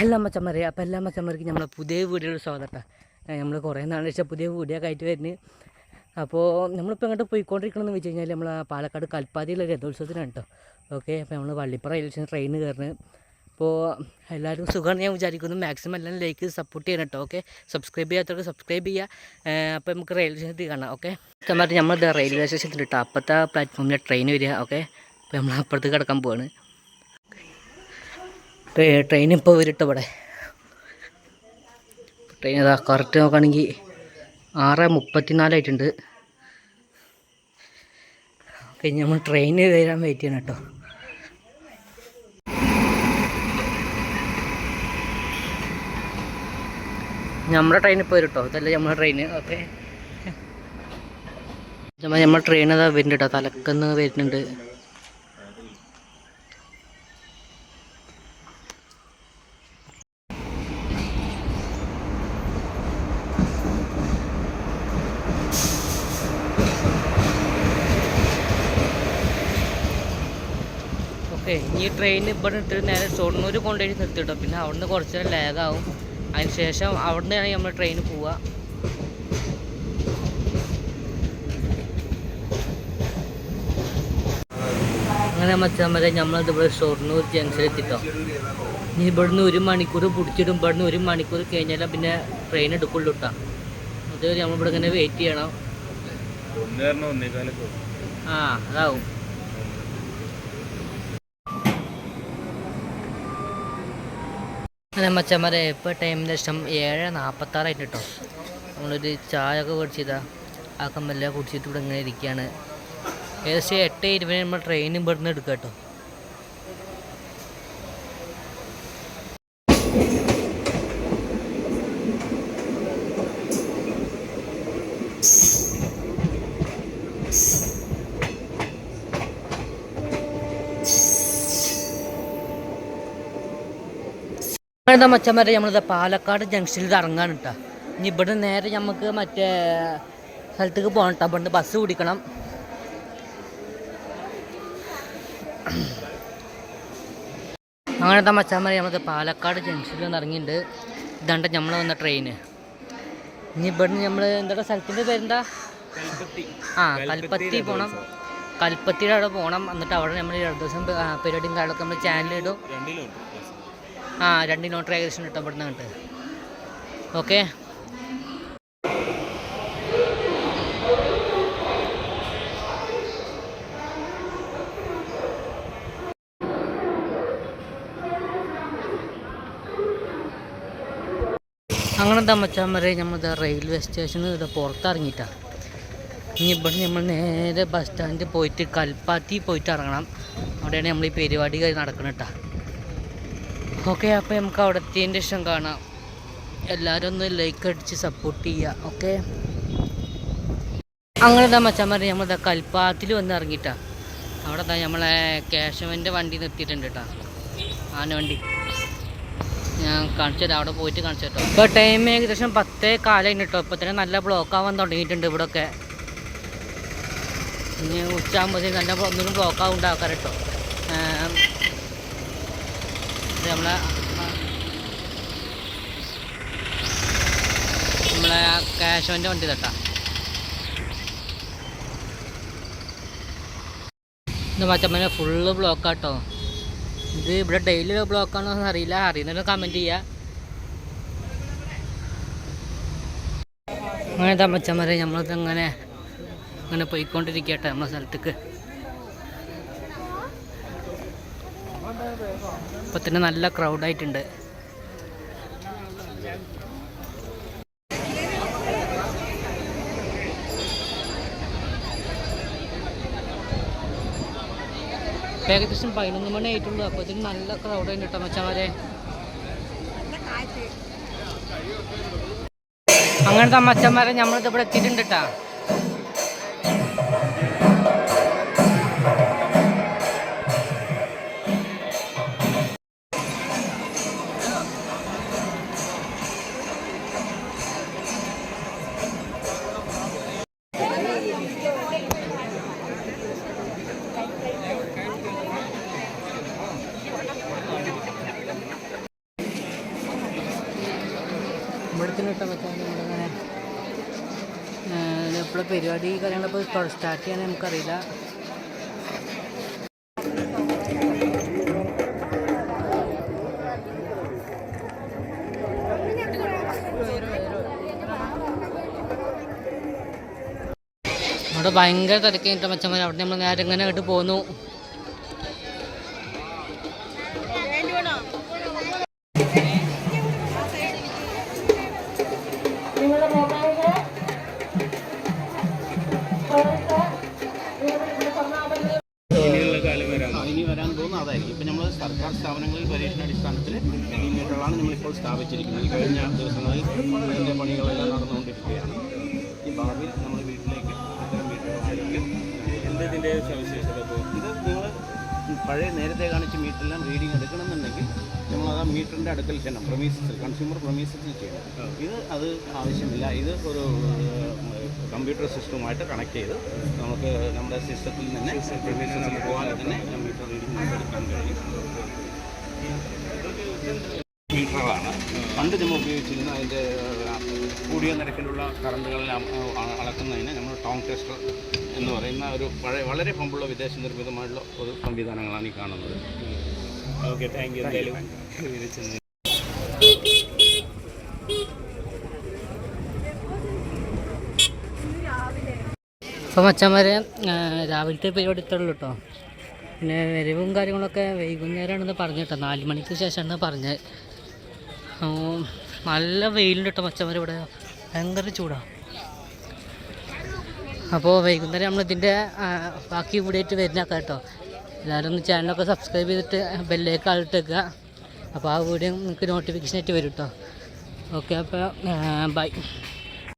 എല്ലാ മച്ചന്മാരെ അപ്പോൾ എല്ലാ മച്ചന്മാർക്കും നമ്മളെ പുതിയ വീഡിയോയുടെ സ്വാഗതം നമ്മൾ കുറേ നാളെ വെച്ചാൽ പുതിയ വീഡിയോ ആയിട്ട് വരുന്നത് അപ്പോൾ നമ്മളിപ്പോൾ എങ്ങോട്ട് പോയിക്കൊണ്ടിരിക്കണമെന്ന് വെച്ച് കഴിഞ്ഞാൽ നമ്മൾ പാലക്കാട് കൽപ്പാതിയിലെ രഥോത്സവത്തിനാണ് കേട്ടോ. ഓക്കെ അപ്പോൾ നമ്മൾ വള്ളിപ്പുറ സ്റ്റേഷൻ ട്രെയിൻ കയറുന്നത്. അപ്പോൾ എല്ലാവരും സുഖമാണ് ഞാൻ വിചാരിക്കുന്നു. മാക്സിമം എല്ലാം ലൈക്ക് സപ്പോർട്ട് ചെയ്യണം കേട്ടോ. ഓക്കെ സബ്സ്ക്രൈബ് ചെയ്യാത്തവർക്ക് സബ്സ്ക്രൈബ് ചെയ്യുക അപ്പോൾ നമുക്ക് റെയിൽവേ സ്റ്റേഷനിൽ കാണാം. ഓക്കെ മറ്റേ നമ്മൾ റെയിൽവേ സ്റ്റേഷനിൽ കേട്ടോ അപ്പോഴത്തെ പ്ലാറ്റ്ഫോമിലെ ട്രെയിൻ വരിക. ഓക്കെ അപ്പോൾ നമ്മൾ അപ്പുറത്ത് കിടക്കാൻ പോവാണ്. ട്രെയിൻ ഇപ്പോൾ വരട്ടെ ഇവിടെ. ട്രെയിൻ അതാ കറക്റ്റ് നോക്കുകയാണെങ്കിൽ ആറ് മുപ്പത്തിനാലായിട്ടുണ്ട് ഓക്കെ നമ്മൾ ട്രെയിൻ വരാൻ വെയിറ്റ് ചെയ്യണം കേട്ടോ. നമ്മുടെ ട്രെയിൻ ഇപ്പോൾ വരും കേട്ടോ ഇതല്ല നമ്മുടെ ട്രെയിൻ ഓക്കെ. നമ്മൾ ട്രെയിൻ അതാ വരുന്നുണ്ട് കേട്ടോ തലക്കെന്ന് വരുന്നുണ്ട്. ഓക്കെ ഈ ട്രെയിൻ ഇവിടെ ഇട്ടിട്ട് നേരെ ഷൊർണൂർ കൊണ്ടുപോയി നിർത്തിട്ടോ പിന്നെ അവിടുന്ന് കുറച്ച് നേരം ലാഗാവും അതിന് ശേഷം അവിടുന്ന് നമ്മൾ ട്രെയിൻ പോവുക. അങ്ങനെ മച്ചാൻ നമ്മൾ ഇവിടെ ഷൊർണൂർ ജംഗ്ഷനിൽ എത്തിട്ടോ. ഇനി ഇവിടുന്ന് ഒരു മണിക്കൂർ പിടിച്ചിടും. ഇവിടുന്ന് ഒരു മണിക്കൂർ കഴിഞ്ഞാൽ പിന്നെ ട്രെയിൻ എടുക്കുള്ളൂ കേട്ടോ അതുവരെ നമ്മളിവിടെ ഇങ്ങനെ വെയിറ്റ് ചെയ്യണം. ആ അതാവും. അല്ല മച്ചന്മാരെ ഇപ്പോൾ ടൈം ലക്ഷം ഏഴ് നാൽപ്പത്താറായിട്ട് കേട്ടോ നമ്മളൊരു ചായ ഒക്കെ കുടിച്ചതാ. ആ കമ്പല്ല കുടിച്ചിട്ട് ഇവിടെ ഇങ്ങനെ ഇരിക്കുകയാണ് ഏകദേശം എട്ട് ഇരുപതിന് നമ്മൾ ട്രെയിൻ ഇവിടുന്ന് എടുക്കാം കേട്ടോ എന്താ മച്ചന്മാരെ നമ്മളിത് പാലക്കാട് ജംഗ്ഷനിൽ ഇത് ഇറങ്ങാണ് കേട്ടോ ഇനി ഇവിടെ നേരെ നമുക്ക് മറ്റേ സ്ഥലത്തേക്ക് പോകണം കേട്ടോ ഇവിടെ ബസ് പിടിക്കണം. അങ്ങനത്തെ മച്ചാന്മാരെ നമ്മൾ പാലക്കാട് ജംഗ്ഷനിൽ നിന്ന് ഇറങ്ങിയിട്ടുണ്ട് ഇതാണ്ട് നമ്മൾ വന്ന ട്രെയിന് ഇനി ഇവിടുന്ന് നമ്മൾ എന്താ സ്ഥലത്തിന്റെ പേരെന്താ? ആ കൽപ്പത്തി പോകണം കൽപ്പത്തിയുടെ അവിടെ പോകണം എന്നിട്ട് അവിടെ നമ്മൾ രണ്ട് ദിവസം പരിപാടിയും കാര്യങ്ങളൊക്കെ നമ്മൾ ചാനലിടും ആ രണ്ട് കിലോമീറ്റർ ഏകദേശം കിട്ടും ഇവിടുന്ന് കണ്ട് ഓക്കെ? അങ്ങനത്തെ മച്ചാൻ നമ്മൾ റെയിൽവേ സ്റ്റേഷനിൽ ഇവിടെ പുറത്തിറങ്ങിയിട്ടാണ് ഇനി ഇവിടെ നമ്മൾ നേരെ ബസ് സ്റ്റാൻഡിൽ പോയിട്ട് കൽപ്പാത്തി പോയിട്ട് ഇറങ്ങണം. അവിടെയാണ് നമ്മൾ ഈ പരിപാടി നടക്കണം കേട്ടോ ഓക്കെ അപ്പോൾ നമുക്ക് അവിടെ എത്തിയതിന്റെ ശേഷം കാണാം. എല്ലാവരും ഒന്ന് ലൈക്ക് അടിച്ച് സപ്പോർട്ട് ചെയ്യുക ഓക്കെ? അങ്ങനത്തെ മച്ചന്മാരെ നമ്മൾ കൽപ്പാത്തിൽ വന്ന് ഇറങ്ങിയിട്ടാ അവിടെ ദാ നമ്മളെ കേശവന്റെ വണ്ടി നിർത്തിയിട്ടുണ്ട് കേട്ടോ ആന വണ്ടി. ഞാൻ കാണിച്ചു തരാം അവിടെ പോയിട്ട് കാണിച്ചു കേട്ടോ ഇപ്പോൾ ടൈം ഏകദേശം പത്തേ കാലം കേട്ടോ ഇപ്പോൾ തന്നെ നല്ല ബ്ലോക്ക് ആവാൻ തുടങ്ങിയിട്ടുണ്ട് ഇവിടെയൊക്കെ ഇനി ഉച്ചയാകുമ്പോഴത്തേക്ക് നല്ല ഒന്നും ബ്ലോക്ക് ആവും ഉണ്ടാക്കാൻ കേട്ടോ ഇത് നമ്മളെ നമ്മളെ ആ കാശവന്റെ വണ്ടി തട്ടാ. ഇന്ന് മച്ചമ്മനെ ഫുള്ള് ബ്ലോക്കാട്ടോ ഇത് ഇവിടെ ഡെയിലി ബ്ലോക്കാണോ എന്ന് അറിയില്ല. അറിയുന്നവരെ കമന്റ് ചെയ്യുക അങ്ങനെ തമ്മച്ചമ്മരെ നമ്മളത് അങ്ങനെ ഇങ്ങനെ പോയിക്കൊണ്ടിരിക്കട്ടെ നമ്മളെ സ്ഥലത്തേക്ക്. ഇപ്പൊ തന്നെ നല്ല ക്രൗഡായിട്ടുണ്ട് ഏകദേശം പതിനൊന്ന് മണി ആയിട്ടുള്ളൂ. ഇതിന് നല്ല ക്രൗഡ് ഉണ്ട് കേട്ടോ മച്ചാമാരെ. അങ്ങനത്തെ മച്ചന്മാരെ നമ്മളിത് ഇവിടെ എത്തിയിട്ടുണ്ട് കേട്ടാ കേട്ടോ മച്ചാൻ നമ്മളിങ്ങനെ എപ്പോഴും പരിപാടി കാര്യങ്ങളൊക്കെ സ്റ്റാർട്ട് ചെയ്യാൻ നമുക്കറിയില്ല. അവിടെ ഭയങ്കര തിരക്കേറ്റ മച്ചന്മാർ അവിടെ നമ്മൾ നേരെ ഇങ്ങനെ അങ്ങോട്ട് പോന്നു. അതായിരിക്കും. ഇപ്പം നമ്മൾ സർക്കാർ സ്ഥാപനങ്ങളിൽ പരീക്ഷണാടിസ്ഥാനത്തിൽ മീറ്ററുകളാണ് നമ്മളിപ്പോൾ സ്ഥാപിച്ചിരിക്കുന്നത്. ഈ കഴിഞ്ഞ ദിവസങ്ങളിൽ അതിന്റെ പണികളെല്ലാം നടന്നുകൊണ്ടിരിക്കുകയാണ്. ഈ ഭാവിയിൽ നമ്മൾ വീട്ടിലേക്ക് ഇത്തരം മീറ്ററുകളായിരിക്കും എന്താ ഇതിന്റെ സവിശേഷത ഇത് നിങ്ങൾ പഴയ നേരത്തെ കാണിച്ച മീറ്ററെല്ലാം റീഡിങ് എടുക്കണമെന്നുണ്ടെങ്കിൽ നമ്മളത് അത് മീറ്ററിന്റെ അടുക്കൽ ചെയ്യണം പ്രൊമീസസിൽ കൺസ്യൂമർ പ്രൊമീസസിൽ ചെയ്യണം. ഇത് അത് ആവശ്യമില്ല. ഇത് ഒരു കമ്പ്യൂട്ടർ സിസ്റ്റവുമായിട്ട് കണക്ട് ചെയ്ത് നമുക്ക് നമ്മുടെ സിസ്റ്റത്തിൽ തന്നെ പ്രൊമീസസിൽ പോകാതെ തന്നെ മീറ്റർ നമുക്ക് എടുക്കാൻ കഴിയും. മീറ്ററുകളാണ് പണ്ട് നമ്മൾ ഉപയോഗിച്ചിരുന്ന അതിന്റെ കൂടിയ നിരക്കിലുള്ള കറണ്ടുകളെല്ലാം അളക്കുന്നതിന് നമ്മൾ ടോം ടെസ്റ്റർ എന്ന് പറയുന്ന ഒരു വളരെ പമ്പുള്ള വിദേശ നിർമ്മിതമായിട്ടുള്ള ഒരു സംവിധാനങ്ങളാണ് ഈ കാണുന്നത്. ഓക്കെ താങ്ക് യു എന്തായാലും. അപ്പോൾ മച്ചന്മാരെ രാവിലത്തെ പരിപാടി ഇത്രയുള്ളൂ കേട്ടോ പിന്നെ വരവും കാര്യങ്ങളൊക്കെ വൈകുന്നേരമാണെന്ന് പറഞ്ഞു കേട്ടോ നാല് മണിക്ക് ശേഷമാണ് പറഞ്ഞത്. നല്ല വെയിലുണ്ട് കേട്ടോ മച്ചന്മാർ ഇവിടെ. ഭയങ്കര ചൂടാണ് അപ്പോൾ വൈകുന്നേരം നമ്മളിതിന്റെ ബാക്കി ഇവിടെ ആയിട്ട് വരുന്നൊക്കെ കേട്ടോ. എല്ലാവരും ചാനലൊക്കെ സബ്സ്ക്രൈബ് ചെയ്തിട്ട് ബെല്ലേക്ക് ആളിട്ടേക്കുക. അപ്പോൾ ആ വീഡിയോ നിങ്ങൾക്ക് നോട്ടിഫിക്കേഷൻ ആയിട്ട് വരും കേട്ടോ ഓക്കെ അപ്പോൾ ബൈ